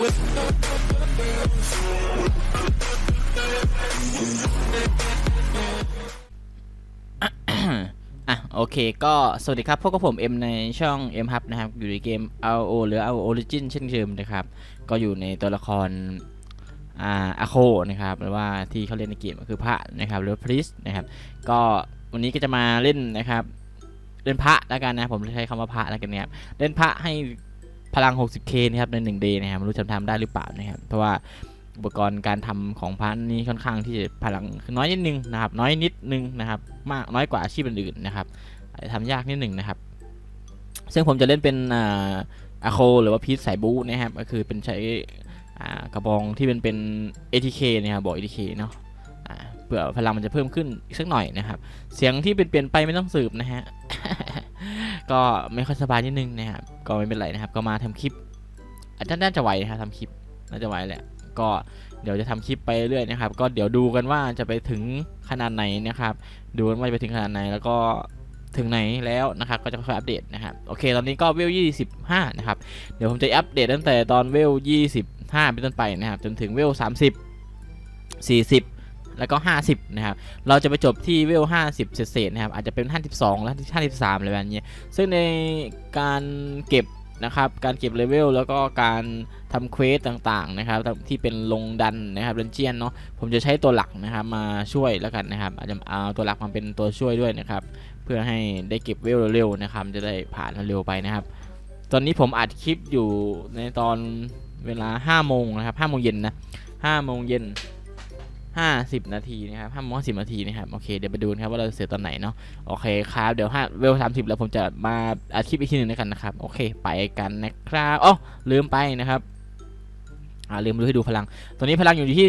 อะโอเคก็สวัสดีครับพวกกับผมเอ็มในช่อง M Hub นะครับ อยู่ในเกม RO หรือ RO Origin เช่นเดิมนะครับ ก็อยู่ในตัวละครอ่าอาโคนะครับหรือว่าที่เขาเล่นในเกมก็คือพระนะครับหรือพริสนะครับ ก็วันนี้ก็จะมาเล่นนะครับ เล่นพระแล้วกันนะผมใช้คำว่าพระแล้วกันนะครับเล่นพระให้ พลัง 60k นะครับใน 1 day นะครับไม่รู้จะทำได้หรือเปล่านะครับเพราะว่าอุปกรณ์การทำของพระนี่ค่อนข้างที่จะพลังน้อยนิดนึงนะครับ น้อยนิดนึงนะครับมากน้อยกว่าอาชีพอื่นๆนะครับอาจะทำยากนิดหนึ่งนะครับ ซึ่งผมจะเล่นเป็นอ่าอาโคหรือว่าพีทสายบูนะครับก็คือเป็นใช้กระบองที่เป็นเป็น ATK นะครับบอก ATK เนาะ เผื่อพลังมันจะเพิ่มขึ้นอีกสักหน่อยนะครับ เสียงที่เปลี่ยนไปไม่ต้องสืบนะฮะ ก็ไม่ค่อยสบายนิดนึงนะครับ ก็ไม่เป็นไรนะครับ ก็มาทำคลิปอาจจะน่าจะไหวนะครับทำคลิปน่าจะไหวแหละ ก็เดี๋ยวจะทำคลิปไปเรื่อยนะครับ ก็เดี๋ยวดูกันว่าจะไปถึงขนาดไหนนะครับ ดูว่าจะไปถึงขนาดไหนแล้วก็ถึงไหนแล้วนะครับก็จะค่อยอัปเดตนะครับโอเค ตอนนี้ก็เวล25 นะครับ เดี๋ยวผมจะอัปเดตตั้งแต่ตอนเวล25 เป็นต้นไปนะครับ จนถึงเวล30 40 แล้วก็ 50 นะครับ เราจะไปจบที่เวล 50 เศษๆนะครับ อาจจะเป็น 52 แล้ว53อะไรแบบนี้ ซึ่งในการเก็บนะครับ การเก็บเลเวลแล้วก็การทำเควสต่างๆนะครับที่เป็นลงดันนะครับเรนเจียนเนาะผมจะใช้ตัวหลักนะครับมาช่วยแล้วกันนะครับอาจจะเอาตัวหลักมาเป็นตัวช่วยด้วยนะครับ เพื่อให้ได้เก็บเวลเร็วๆนะครับ จะได้ผ่านเร็วไปนะครับ ตอนนี้ผมอัดคลิปอยู่ในตอนเวลา5โมงนะครับ5โมงเย็นนะ5โมงเย็น 50 นาทีนะครับ5โมง50นาทีนะครับ โอเค เดี๋ยวไปดูนะครับว่าเราจะเสร็จตอนไหนเนาะ โอเคครับ เดี๋ยวห้าเวล30แล้วผมจะมาอัดคลิปอีกทีหนึ่งแล้วกันนะครับ โอเค ไปกันนะครับอ๋อลืมไปนะครับอ่าลืมดูให้ดูพลังตอนนี้พลังอยู่ที่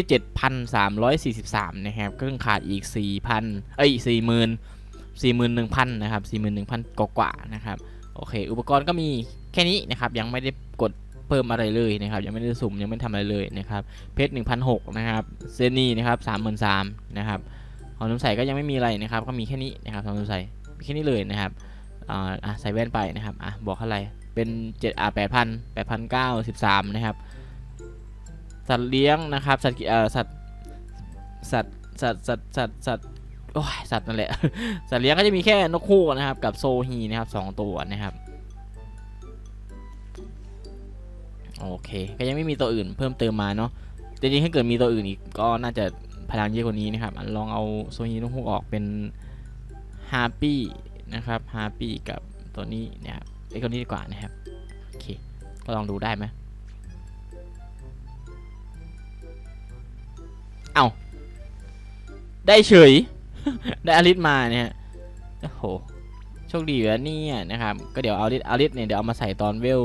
7,343 นะครับ ก็ยังขาดอีก 4,000 เอ้ย 40,000 41,000 นะครับ 41,000 กว่าๆ นะครับ โอเค อุปกรณ์ก็มีแค่นี้นะครับ ยังไม่ได้กด เพิ่มอะไรเลยนะครับยังไม่ได้สุ่มยังไม่ทำอะไรเลยนะครับเพชร1,006นะครับเซนีนะครับ33,000นะครับของน้ำใสก็ยังไม่มีอะไรนะครับก็มีแค่นี้นะครับของน้ำใสมีแค่นี้เลยนะครับอ่าใส่แว่นไปนะครับอะบอกเท่าไหร่เป็น7อ่า8,000 8,913นะครับสัตว์เลี้ยงนะครับสัตว์เอ่อสัตว์สัตว์สัตว์สัตว์สัตว์สัตว์โอ้ยสัตว์นั่นแหละสัตว์เลี้ยงก็จะมีแค่นกคู่นะครับกับโซฮีนะครับสองตัวนะครับ โอเคก็ยังไม่มีตัวอื่นเพิ่มเติมมาเนาะจริงๆถ้าเกิดมีตัวอื่นอีกก็น่าจะพลังเยอะกว่านี้นะครับลองเอาโซฮีนกฮูกออกเป็นฮาร์ปี้นะครับฮาร์ปี้กับตัวนี้นะครับไอ้ตัวนี้ดีกว่านะครับโอเคก็ลองดูได้ไหมเอาได้เฉย ได้อลิสมาเนี่ยโอ้โหโชคดีอยู่แล้วเนี่ยนะครับ ก็เดี๋ยวเอาอลิสอลิสเนี่ยเดี๋ยวเอามาใส่ตอนเวล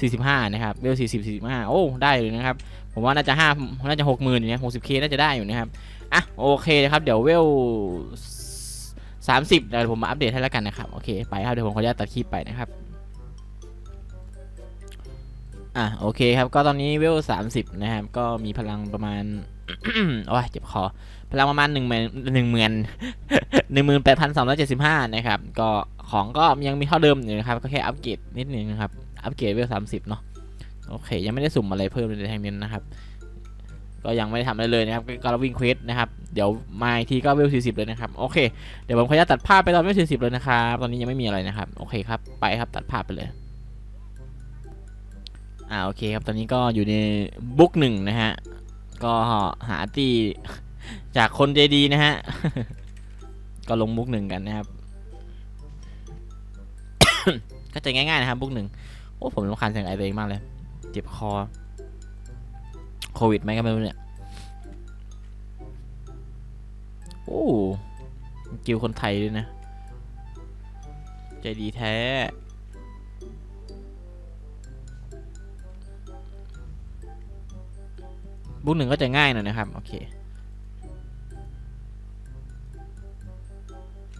45 นะครับเวล40 45 โอ้ ได้เลยนะครับ ผมว่าน่าจะ5น่าจะ 60,000อยู่นะ 60k น่าจะได้อยู่นะครับ อะ โอเคนะครับ เดี๋ยวเวล30เดี๋ยวผมมาอัปเดตให้แล้วกันนะครับ โอเค ไปครับ เดี๋ยวผมขออนุญาตตัดคลิปไปนะครับ อะ โอเคครับ ก็ตอนนี้เวล30 นะครับ ก็มีพลังประมาณโอ้ยเจ็บคอ พลังประมาณ1 0 0 0 0 1 0 0 0 0 18,275นะครับ ก็ของก็ยังมีเท่าเดิมอยู่นะครับ ก็แค่อัปเกรดนิดนึงนะครับ อัปเกรดเวล30เนาะโอเค ยังไม่ได้สุ่มอะไรเพิ่มในทางนี้นะครับ ก็ยังไม่ได้ทำอะไรเลยนะครับก็เราวิ่งเควสนะครับ เดี๋ยวมาอีกทีก็เวล40เลยนะครับ โอเค เดี๋ยวผมขออนุญาตตัดภาพไปตอนเวล40เลยนะครับ ตอนนี้ยังไม่มีอะไรนะครับ โอเคครับ ไปครับ ตัดภาพไปเลย อ่า โอเคครับ ตอนนี้ก็อยู่ในบุ๊กหนึ่งนะฮะ ก็หาตีจากคนใจดีนะฮะ ก็ลงบุ๊กหนึ่งกันนะครับ ก็จะง่ายๆนะครับบุ๊กหนึ่ง อ้ผมรำคาญเสียงไอตัวเองมากเลย เจ็บคอ โควิดไหมก็ไม่รู้เนี่ย โอ้กิวคนไทยด้วยนะ ใจดีแท้บุกหนึ่งก็จะง่ายหน่อยนะครับ โอเค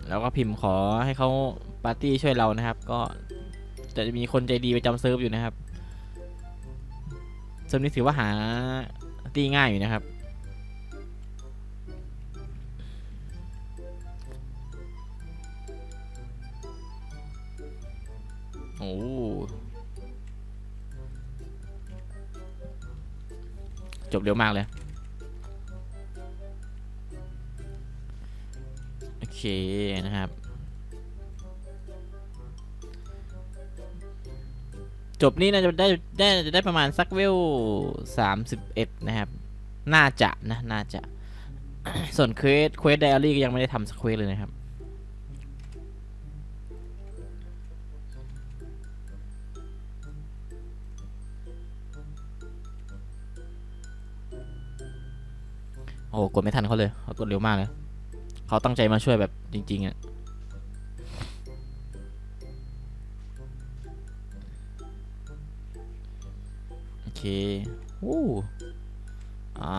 แล้วก็พิมพ์ขอให้เขาปาร์ตี้ช่วยเรานะครับ ก็ จะมีคนใจดีประจำเซิร์ฟอยู่นะครับเซิร์ฟนี้ถือว่าหาตีง่ายอยู่นะครับโอ้จบเร็วมากเลยโอเคนะครับ จบนี่น่าจะได้ได้จะได้ประมาณสักเวลสามสิบเอ็ดนะครับ น่าจะนะ น่าจะ ส่วนเควสเควสไดอารี่ก็ยังไม่ได้ทำสักเควสเลยนะครับโอ้กดไม่ทันเขาเลยเขากดเร็วมากเลย เขาตั้งใจมาช่วยแบบจริงๆอะโวู้อ่า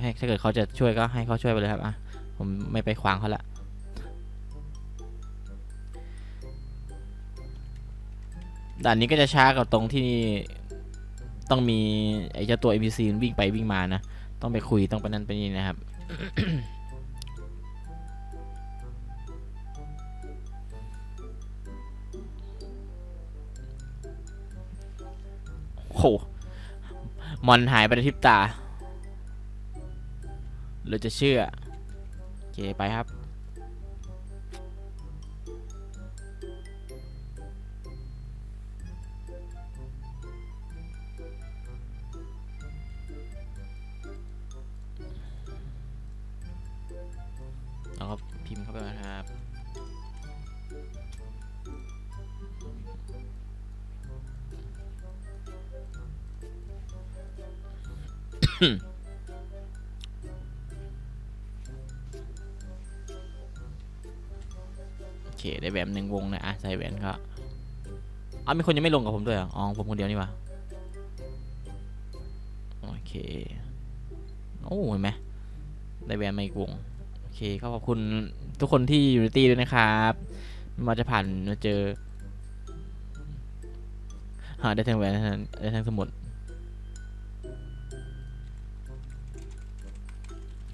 ให้ถ้าเกิดเขาจะช่วยก็ให้เขาช่วยไปเลยครับอะผมไม่ไปขวางเขาละด่านนี้ก็จะช้ากับตรงที่ต้องมีไอ้เจ้าตัว NPC วิ่งไปวิ่งมานะ ต้องไปคุยต้องไปนั่นไปนี่นะครับ โห มอนหายไปในพริบตาเราจะเชื่อโอเคไปครับ อ้าวมีคนยังไม่ลงกับผมด้วยเหรออ๋อผมคนเดียวนี่วะโอเคโอ้เห็นไหมได้แหวนมาอีกวงโอเคก็ขอบคุณทุกคนที่อยู่ในตีด้วยนะครับมาจะผ่านมาเจอหาได้ทั้งแหวนได้ทั้งได้ทั้งสมุด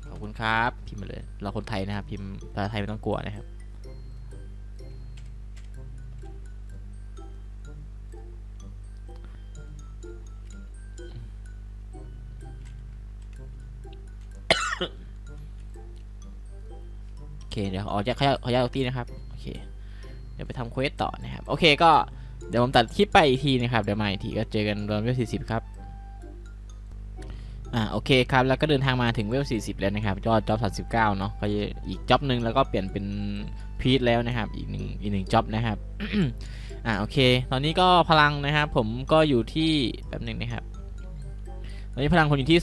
ขอบคุณครับ พิมพ์มาเลย เราคนไทยนะครับ พิมพ์ภาษาไทยไม่ต้องกลัวนะครับ เคเดี๋ยวออกจากขอขยายออกที่นะครับโอเคเดี๋ยวไปทำเควสต่อนะครับโอเคก็เดี๋ยวผมตัดคลิปไปอีกทีนะครับเดี๋ยวมาอีกทีก็เจอกันตอนเวล40ครับอ่าโอเคครับแล้วก็เดินทางมาถึงเวล40 แล้วนะครับยอดจ็อบ 39 เนาะก็อีกจ็อบหนึ่งแล้วก็เปลี่ยนเป็นพีทแล้วนะครับ อีกหนึ่งอีกหนึ่งจ็อบนะครับอ่าโอเค ตอนนี้ก็พลังนะครับ ผมก็อยู่ที่แป๊บหนึ่งนะครับ ตอนนี้พลังผมอยู่ที่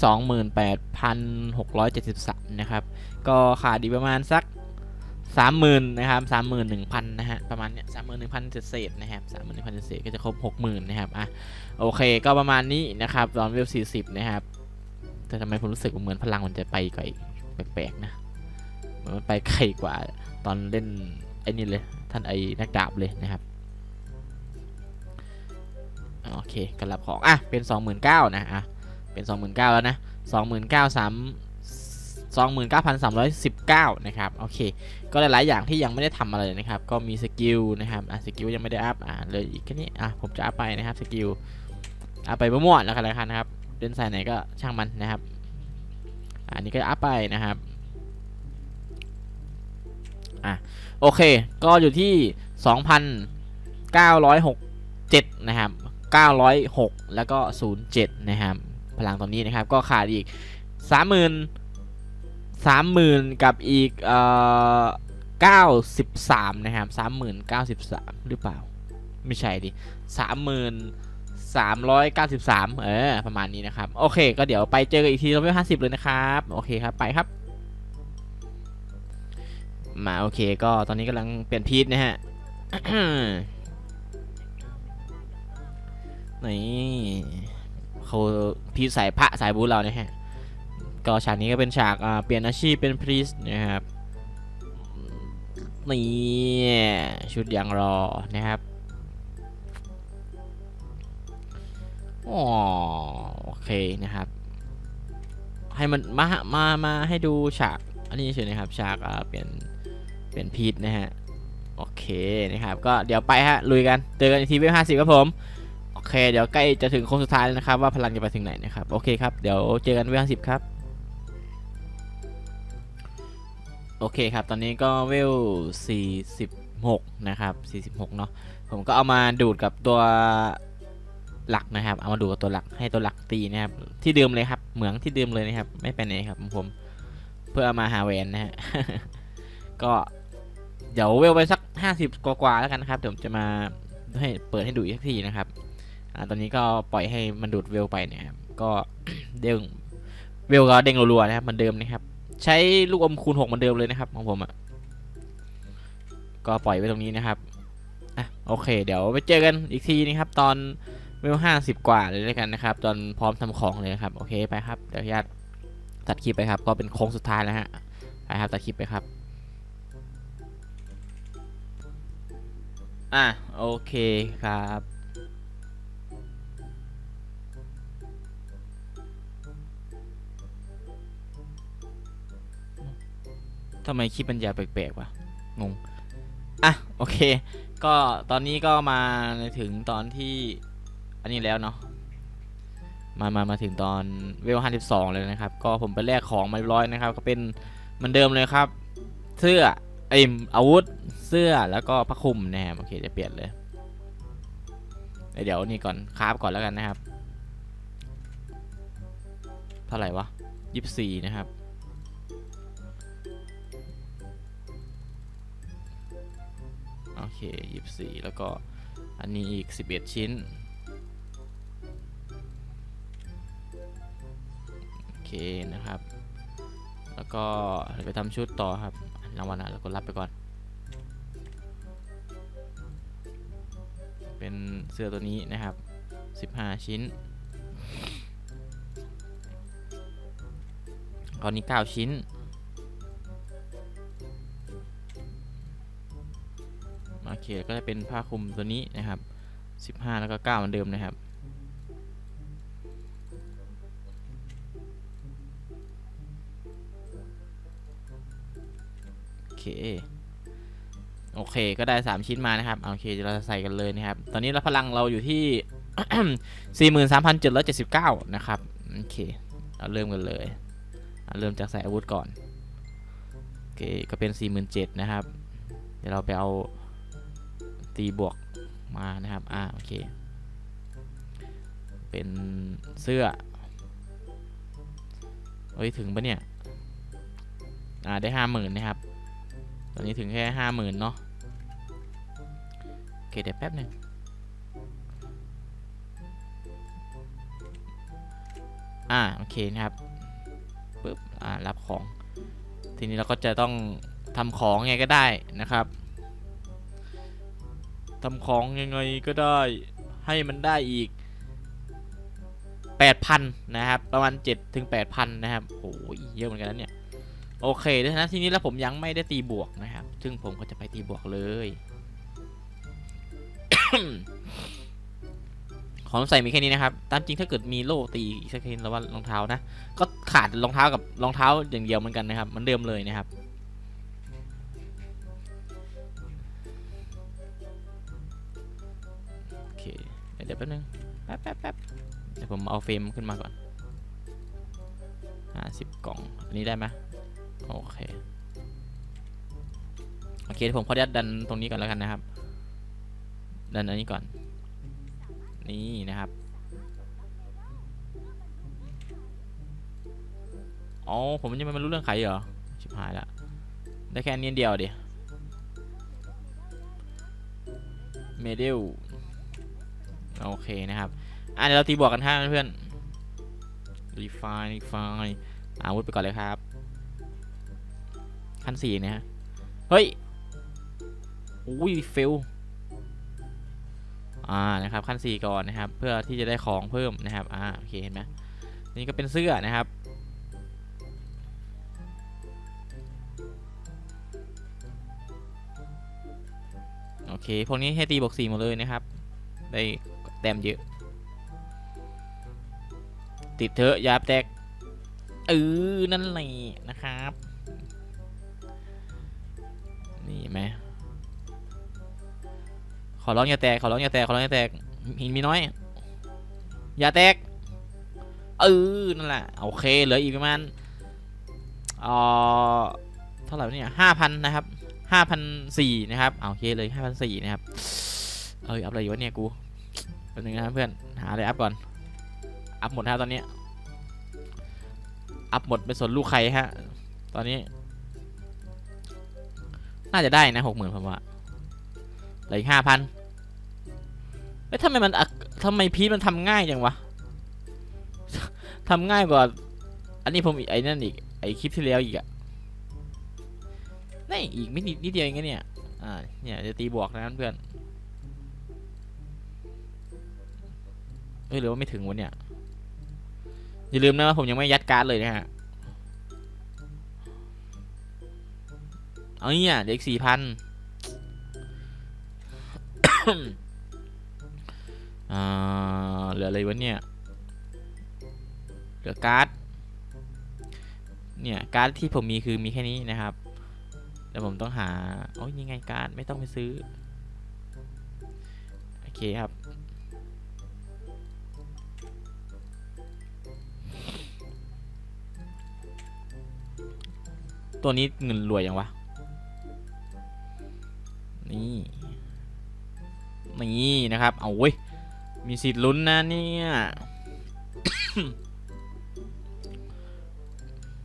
28,673 นะครับ ก็ขาดอีกประมาณสัก 30,000นนะครับ31,000นหนึ่งพันนะฮะประมาณเนี้ย31,000เศษนะครับ31,000เศษก็จะครบ60,000นนะครับอะโอเคก็ประมาณนี้นะครับตอนเวล40นะครับแต่ทำไมผมรู้สึกเหมือนพลังมันจะไปไกลแปลกๆนะเหมือนมันไปไกลกว่าตอนเล่นไอ้นี่เลยท่านไอ้นักดาบเลยนะครับโอเคกรับของอะเป็น29,000นะอะเป็น29,000แล้วนะ29,3 29,319 นะครับ โอเค ก็หลาย ๆ อย่างที่ยังไม่ได้ทำอะไรนะครับ ก็มีสกิลนะครับ อะ สกิลยังไม่ได้อัพ อะ เลยอีกแค่นี้ อะ ผมจะอัพไปนะครับ สกิล อัพไปมั่วๆแล้วกันแล้วกันะครับเล่นสายไหนก็ช่างมันนะครับ อันนี้ก็อัพไปนะครับ อะ โอเค ก็อยู่ที่ 2,906นะครับ 906 แล้วก็ 07 นะครับ พลังตอนนี้นะครับ ก็ขาดอีก 30,000 30,000กับอีกเอ่อ93นะครับ30,093หรือเปล่า ไม่ใช่ดิ30,000 393เก้าสิบสามเออประมาณนี้นะครับ โอเค ก็เดี๋ยวไปเจอกันอีกทีเราไม่ห้าสิบเลยนะครับ โอเคครับ ไปครับ มาโอเคก็ตอนนี้กำลังเปลี่ยนพีทนะฮะนี่เขาพีทสายพระสายบูเรานะฮะ ก็ฉากนี้ก็เป็นฉากเปลี่ยนอาชีพเป็นพรีสนะครับนี่ชุดยังรอนะครับอ๋อโอเคนะครับ ให้มันมามามาให้ดูฉากอันนี้เฉยนะครับฉากเปลี่ยนเปลี่ยนพีทนะฮะโอเคนะครับ ก็เดี๋ยวไปฮะลุยกันเจอกันอีกทีเวลห้าสิบครับผมโอเค เดี๋ยวใกล้จะถึงโค้งสุดท้ายแล้วนะครับ ว่าพลังจะไปถึงไหนนะครับ โอเคครับ เดี๋ยวเจอกันเวลสิบครับ โอเคครับ ตอนนี้ก็เวล 46 นะครับ 46 เนาะ ผมก็เอามาดูดกับตัวหลักนะครับ เอามาดูดกับตัวหลักให้ตัวหลักตีนะครับ ที่เดิมเลยครับ เหมืองที่เดิมเลยนะครับ ไม่ไปไหนครับผม เพื่อเอามาหาแหวนนะฮะ ก็เดี๋ยวเวลไปสัก 50 กว่าๆแล้วกันนะครับเดี๋ยวผมจะมาให้เปิดให้ดูอีกสักทีนะครับ อ่า ตอนนี้ก็ปล่อยให้มันดูดเวลไปเนะครับ ก็เด้งเวลก็เด้งรัวๆนะครับเหมือนเดิมนะครับ ใช้ลูกอมคูณ6เหมือนเดิมเลยนะครับของผมอะก็ปล่อยไว้ตรงนี้นะครับอะโอเค เดี๋ยวไปเจอกันอีกทีนะครับ ตอนเวลห้าสิบกว่าเลยแล้วกันนะครับ ตอนพร้อมทำของเลยนะครับ โอเคไปครับเดี๋ยวญาตตัดคลิปไปครับ ก็เป็นโค้งสุดท้ายแล้วฮะไปครับตัดคลิปไปครับอะโอเคครับ ทำไมคลิปมันยาวแปลกๆวะงง อะ โอเค ก็ตอนนี้ก็มาถึงตอนที่ อันนี้แล้วเนาะมามามาถึงตอนเวล52เลยนะครับ ก็ผมไปแลกของมาเรียบร้อยนะครับ ก็เป็นเหมือนเดิมเลยครับ เสื้อไอยอาวุธเสื้อแล้วก็ผ้าคลุมนะครับโอเคจะเปลี่ยนเลย เดี๋ยวนี่ก่อนคราฟก่อนแล้วกันนะครับ เท่าไหร่วะยี่สิบสี่นะครับ โอเคยี่สิบสี่แล้วก็อันนี้อีกสิบเอ็ดชิ้น โอเคนะครับ แล้วก็ไปทำชุดต่อครับรางวัลนะแล้วก็รับไปก่อน เป็นเสื้อตัวนี้นะครับ15ชิ้นตอนนี้9ชิ้น โอเคก็จะเป็นผ้าคลุมตัวนี้นะครับ 15 แล้วก็9เหมือนเดิมนะครับโอเคโอเคก็ได้ 3 ชิ้นมานะครับโอเคเราจะใส่กันเลยนะครับ ตอนนี้เราพลังเราอยู่ที่ 43,779 นะครับโอเคเราเริ่มกันเลยเเริ่มจากใส่อาวุธก่อนโอเคก็เป็น 47,000นะครับ เดี๋ยวเราไปเอา ตีบวกมานะครับ อ่า โอเค เป็นเสื้อ เฮ้ย ถึงปะเนี่ย อ่า ได้ห้าหมื่นนะครับ ตอนนี้ถึงแค่ห้าหมื่นเนาะ โอเค เดี๋ยวแป๊บหนึงอ่า โอเคนะครับปึ๊บ อ่า รับของ ทีนี้เราก็จะต้องทำของไงก็ได้นะครับ ทำของยังไงก็ได้ให้มันได้อีก 8,000 นะครับ ประมาณ 7 ถึง 8,000 นะครับโอ้ยเยอะเหมือนกันนะเนี่ยโอเคดังนั้นทีนี้แล้วผมยังไม่ได้ตีบวกนะครับ ซึ่งผมก็จะไปตีบวกเลยของใส่มีแค่นี้นะครับ ตามจริงถ้าเกิดมีโล่ตีอีกสักทีแล้วว่ารองเท้านะ ก็ขาดรองเท้ากับรองเท้าอย่างเดียวเหมือนกันนะครับ มันเดิมเลยนะครับ ดี๋ยวแป๊บนึงแป๊บแป๊บแป๊บเดี๋ยวผมเอาเฟรมขึ้นมาก่อนห้าสิบกล่องอันนี้ได้ไหมโอเคโอเคผมขออนุญาตดันตรงนี้ก่อนแล้วกันนะครับ ดันอันนี้ก่อน นี่นะครับอ๋อผมยังไม่รู้เรื่องไขเหรอชิบหายละได้แค่นี้เดียวดิเมเดล โอเคนะครับอะเดี๋ยวเราตีบวกกันฮะเพื่อนรีไฟน์รีไฟน์อาวุธไปก่อนเลยครับขั้นสี่นะฮะเฮ้ยอุ้ยเฟลอ่านะครับขั้นสี่ก่อนนะครับ เพื่อที่จะได้ของเพิ่มนะครับอ่าโอเคเห็นไหมนี่ก็เป็นเสื้อนะครับโอเคพวกนี้ให้ตีบวกสี่หมดเลยนะครับ ได้ แต้มเยอะ ติดเถอะยาแตกเออนั่นแหละนะครับ นี่ไหมขอร้องอย่าแตกขอร้องอย่าแตกขอร้องอย่าแตกหินมีน้อย อย่าแตกเออนั่นแหละโอเคเหลืออีกประมาณเอ่อเท่าไหร่เนี่ยห้าพันนะครับห้าพันสี่นะครับเอาโอเคเลยห้าพันสี่นะครับเอ้ยอัพอะไรอยู่วะเนี่ยกู แป๊บนึงนะครับเพื่อน หาอะไรอัพก่อน อัพหมดฮะตอนนี้ อัพหมดเป็นส่วนลูกใครฮะ ตอนนี้ น่าจะได้นะหกหมื่นผมว่าเหลืออีกห้าพันเอ้ยทำไมมันอะทำไมพีทมันทำง่ายจังวะทำง่ายกว่า อันนี้ผมไอ้นั่นอีก ไอ้คลิปที่แล้วอีกอะนี่อีกไม่นิดเดียวเองเนี่ย อ่า เนี่ยจะตีบวกนะเพื่อน เอ้ยหรือว่าไม่ถึงวะเนี่ย อย่าลืมนะว่าผมยังไม่ยัดการ์ดเลยนะฮะ เอาเนี่ยเด็กสี่พันอ่าเหลืออะไรวะเนี่ย เหลือการ์ด เนี่ยการ์ดที่ผมมีคือมีแค่นี้นะครับแต่ผมต้องหา โอ้ยนี่ไงการ์ดไม่ต้องไปซื้อ โอเคครับ ตัวนี้เงินรวยยังวะ นี่ นี่นะครับ เอาเว้ย มีสิทธิ์ลุ้นนะเนี่ย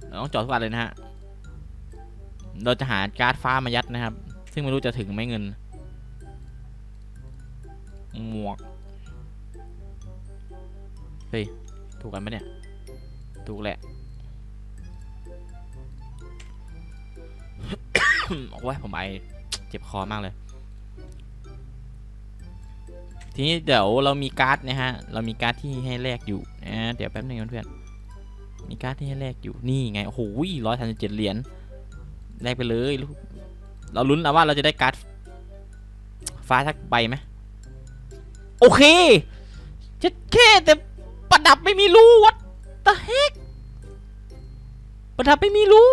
เราต้องจอดทุกวันเลยนะฮะ เราจะหาการ์ดฟ้ามายัดนะครับ ซึ่งไม่รู้จะถึงไหมเงิน หมวก เฮ้ย ถูกกันปะเนี่ย ถูกแหละ โอ้ยผมไอเจ็บคอมากเลย ทีนี้เดี๋ยวเรามีการ์ดนะฮะ เรามีการ์ดที่ให้แลกอยู่นะเดี๋ยวแป๊บนึงเพื่อนมีการ์ดที่ให้แลกอยู่นี่ไงโอ้โหร้อยสามสิบเจ็ดเหรียญแลกไปเลยลูกเราลุ้นนะว่าเราจะได้การ์ดฟ้าสักใบไหมโอเคจะแค่แต่ประดับไม่มีรูวัดตะเฮกประดับไม่มีรู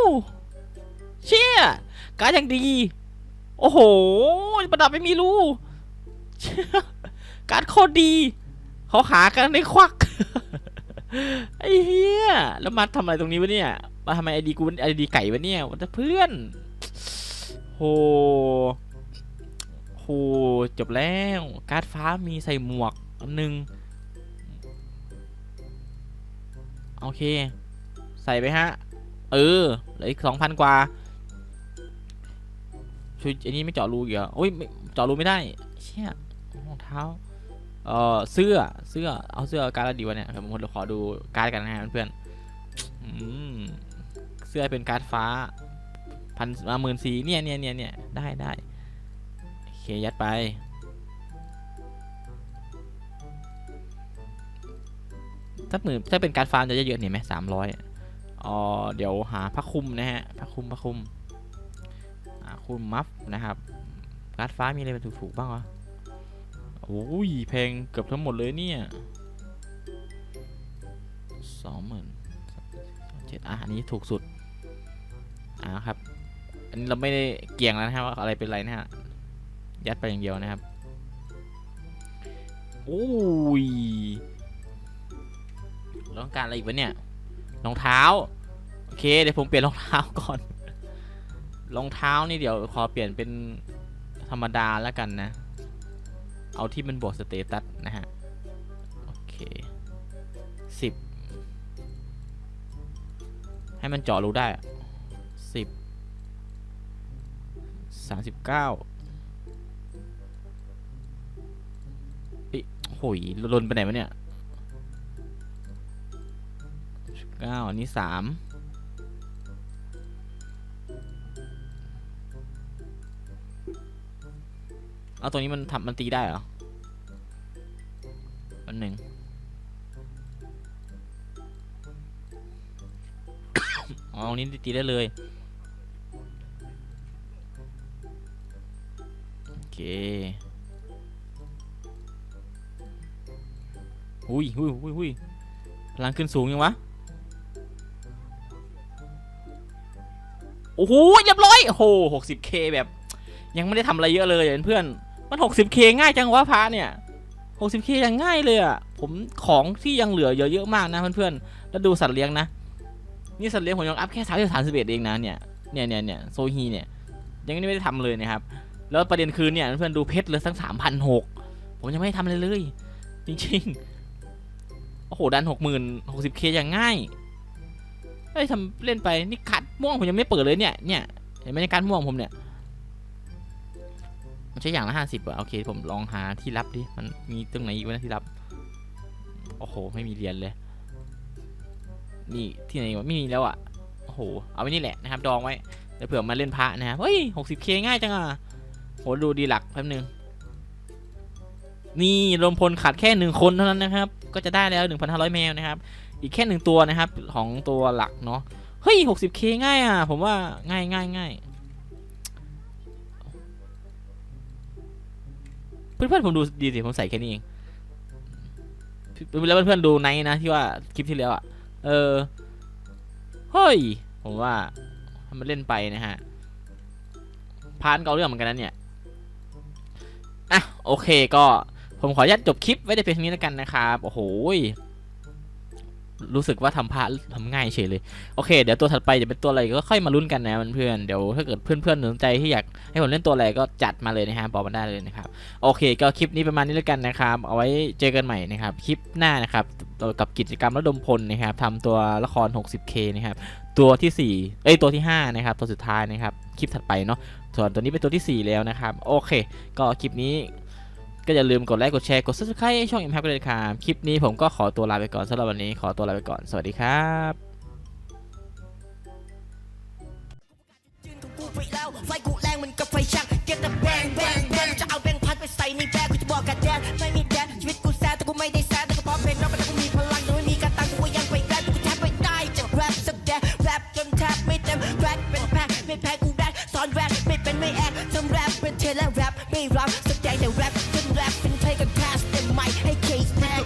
เชี่ย การดอย่างดี โอ้โห ประดับไม่มีรูการดโคตรดี เขาหากันในควัก ไอ้เหี้ย แล้วมาทำอะไรตรงนี้วะเนี่ย มาทำไมไอดีกูไอดีไก่วะเนี่ยวันเพื่อนโหโหจบแล้ว การดฟ้ามีใส่หมวกอันหนึ่งโอเค ใส่ไปฮะ เออ เหลืออีกสองพันกว่า ช่วยอันนี้ไม่เจาะรูอีกเหรอโอ้ยไม่เจาะรูไม่ได้เชี่ยรองเท้าเอ่อเสื้อเสื้อเอาเสื้อการดดีวะเนี่ยผมขอดูการ์ดกันนะฮะเพื่อนเสื้อเป็นการ์ดฟ้าพันมาหมื่นสีเนี่ยเนี่ยเนี่ยเนี่ยได้ได้โอเคยัดไปถ้าหมื่นถ้าเป็นการ์ดฟ้าจะเยอะๆเนี่ยไหมสามร้อยอ๋อเดี๋ยวหาผ้าคลุมนะฮะผ้าคลุมผ้าคลุม คุณมัฟนะครับการ์ดฟ้ามีอะไรเป็นถูกๆบ้างวะโอ้ยแพงเกือบทั้งหมดเลยเนี่ยสองหมื่นเจ็ดอะอันนี้ถูกสุดอ่าครับ อันนี้เราไม่ได้เกี่ยงแล้วนะครับว่าอะไรเป็นไรนะฮะยัดไปอย่างเดียวนะครับโอ้ยราต้องการอะไรอีกวะเนี่ยรองเท้า โอเค เดี๋ยวผมเปลี่ยนรองเท้าก่อน รองเท้านี่เดี๋ยวขอเปลี่ยนเป็นธรรมดาแล้วกันนะ เอาที่มันบวกสเตตัสนะฮะ โอเคสิบให้มันเจาะรูได้สิบสามสิบเก้าโอ้ยลนไปไหนวะเนี่ยเก้าอันนี้สาม เอาตัวนี้มันทำมันตีได้เหรออันหนึ่งอ๋ออันนี้ตีได้เลยโอเคหุยหุยหุยหุยพลังขึ้นสูงยังวะโอ้โหเรียบร้อยโอ้โหหกสิบเคแบบ ยังไม่ได้ทำอะไรเยอะเลยเพื่อน มัน 60k ง่ายจังวะพาเนี่ย 60k ย่างง่ายเลยอะผมของที่ยังเหลือเยอะๆมากนะเพื่อนๆแล้วดูสัตว์เลี้ยงนะ นี่สัตว์เลี้ยงผมยังอัพแค่สามสิบสามสิบเอ็ดเองนะเนี่ยเนี่ยเนี่ยเนี่ยโซฮีเนี่ยยังไม่ได้ทำเลยนะครับ แล้วประเด็นคือเนี่ยเพื่อนๆดูเพชรเลยตั้งสามพันหกผมยังไม่ได้ทำเลยเลย จริงๆ โอ้โหดันหกหมื่นหกสิบเคอย่างง่ายเฮ้ยทำเล่นไปนี่คัดม่วงผมยังไม่เปิดเลยเนี่ยเนี่ยเห็นไหมการม่วงผมเนี่ย ใช้อย่างละห้าสิบอะโอเคผมลองหาที่รับดิมันมีตรงไหนอีกวะที่รับโอ้โหไม่มีเรียนเลยนี่ที่ไหนวะไม่มีแล้วอะโอ้โหเอาไว้นี่แหละนะครับ ดองไว้เดี๋ยวเผื่อมาเล่นพระนะครับเฮ้ยหกสิบเคง่ายจังอะโหดูดีหลักแป๊บนึงนี่รวมพลขาดแค่หนึ่งคนเท่านั้นนะครับ ก็จะได้แล้วหนึ่งพันห้าร้อยแมวนะครับ อีกแค่หนึ่งตัวนะครับ ของตัวหลักเนาะเฮ้ยหกสิบเคง่ายอะ ผมว่าง่ายง่ายง่าย เพื่อนๆผมดูดีสิผมใส่แค่นี้เองแล้วเพื่อนๆดูไนนะที่ว่าคลิปที่แล้วอะ เออ เฮ้ย ผมว่าทำมันเล่นไปนะฮะ พานเกาเรื่องเหมือนกันนะเนี่ยอะโอเคก็ผมขออนุญาตจบคลิปไว้ในเพียงนี้แล้วกันนะครับ โอ้โห รู้สึกว่าทำพาทำง่ายเฉยเลย โอเค เดี๋ยวตัวถัดไปจะเป็นตัวอะไรก็ค่อยมาลุ้นกันนะเพื่อนเดี๋ยวถ้าเกิดเพื่อนๆสนใจที่อยากให้ผมเล่นตัวอะไรก็จัดมาเลยนะฮะบอกมาได้เลยนะครับ โอเค ก็คลิปนี้ประมาณนี้แล้วกันนะครับ เอาไว้เจอกันใหม่นะครับ คลิปหน้านะครับกับกิจกรรมระดมพลนะครับทำตัวละคร 60k นะครับตัวที่ 4 เอ้ยตัวที่ 5 นะครับ ตัวสุดท้ายนะครับ คลิปถัดไปเนาะส่วนตัวนี้เป็นตัวที่ 4 แล้วนะครับ โอเค ก็คลิปนี้ ก็อย่าลืมกดไลค์กดแชร์กด subscribe ช่อง Impact เลยครับคลิปนี้ผมก็ขอตัวลาไปก่อนสำหรับวันนี้ขอตัวลาไปก่อนสวัสดีครับไฟกูแรงมันก็ไฟชักเก็ตแบงแบงแบงจะเอาแบงพัดไปใส่ในแบกกูจะบอกกันแดนไม่มีแดนชีวิตกูแซดแต่กูไม่ได้แซดแต่ก็เพราะเพลงนั้นมันกูมีพลังแต่ไม่มีการตังกูก็ยังไปแรปกูแทบไม่ได้จะแรปสักแดนแรปจนแทบไม่เต็มแรปเป็นแพ้ไม่แพ้กูแรปสอนแรปไม่เป็นไม่แอคทำแรปเป็นเทเลแรปไม่รับแสดงแต่แรป